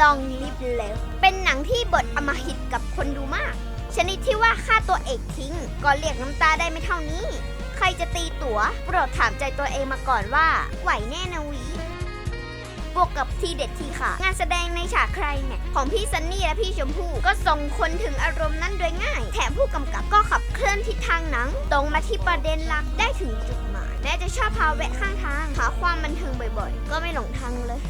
ลองลิฟเลฟเป็นหนังที่บทอมหิตกับคนดูมาก ชนิดที่ว่าฆ่าตัวเอกทิ้ง ก็เรียกน้ำตาได้ไม่เท่านี้ ใครจะตีตัว๋วโปรดถามใจตัวเองมาก่อนว่า ไหวแน่นะวีบวกกับทีเด็ดทีค่ะ งานแสดงในฉากใครเนี่ยของพี่ซันนี่และพี่ชมพู่ก็ส่งคนถึงอารมณ์นั้นโดยง่าย แถมผู้กำกับก็ขับ ลื่อนทิศทางหนัง ตรงมาที่ประเด็นหลักได้ถึงจุดหมายแม้จะชอบพาแวะข้างทางหาความบันเทิงบ่อยๆ ก็ไม่หลงทางเลย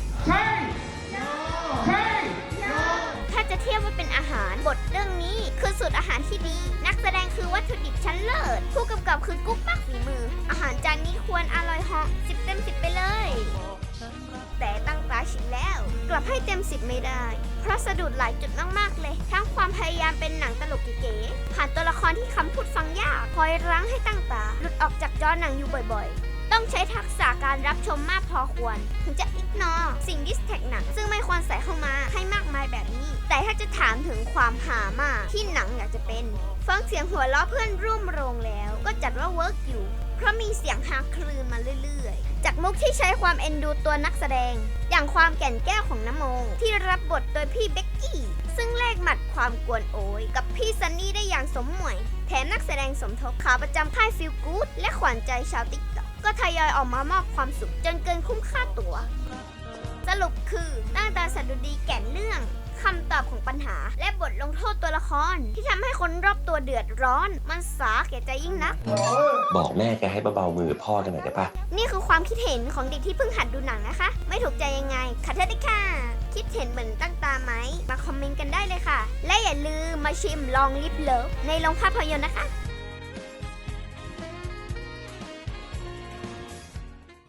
ถ้าจะเทียบว่าเป็นอาหารบทเรื่องนี้คือสูตรอาหารที่ดี นักแสดงคือวัตถุดิบชั้นเลิศ ผู้กำกับคือกุ๊กปักฝีมือ อาหารจานนี้ควรอร่อยเหาะสิบเต็มสิบไปเลย แต่ตั้งตาชิมแล้ว กลับให้เต็มสิบไม่ได้ เพราะสะดุดหลายจุดมากๆเลย ทั้งความพยายามเป็นหนังตลกเก๋ๆผ่านตัวละครที่คำพูดฟังยากคอยรั้งให้ตั้งตาหลุดออกจากจอหนังอยู่บ่อยๆ ต้องใช้ทักษะการรับชมมากพอควร ถึงจะอิกนอสิ่งดิสแท็กหนัง ซึ่งไม่ควรใส่เข้ามาให้มากมายแบบนี้ แต่ถ้าจะถามถึงความหามากที่หนังอยากจะเป็น ฟังเสียงหัวเราะเพื่อนร่วมโรงแล้ว ก็จัดว่าเวิร์กอยู่ เพราะมีเสียงฮาคลืนมาเรื่อยๆ จากมุกที่ใช้ความเอ็นดูตัวนักแสดง อย่างความแก่นแก้วของน้ำโมงที่รับบทโดยพี่เบ็กกี้ซึ่งแลกหมัดความกวนโอยกับพี่ซัน สมหมวย แถมนักแสดงสมทบขาประจำค่ายฟิลกู๊ดและขวัญใจชาวติ๊กต็อกก็ทยอยออกมามอบความสุขจนเกินคุ้มค่าตัว สรุปคือตั้งแต่สดุดีแก่ องคำตอบของปัญหา และบทลงโทษตัวละคร ที่ทำให้คนรอบตัวเดือดร้อน มันสาแก่ใจยิ่งนัก บอกแม่แกให้เบาๆมือพ่อกันหน่อยได้ปะนี่คือความคิดเห็นของเด็กที่เพิ่งหัดดูหนังนะคะ ไม่ถูกใจยังไงขัดเธอได้ค่ะ คิดเห็นเหมือนตั้งตาไหม มาคอมเมนต์กันได้เลยค่ะ และอย่าลืมมาชิมลองลิฟเลิฟในโรงภาพยนตร์นะคะ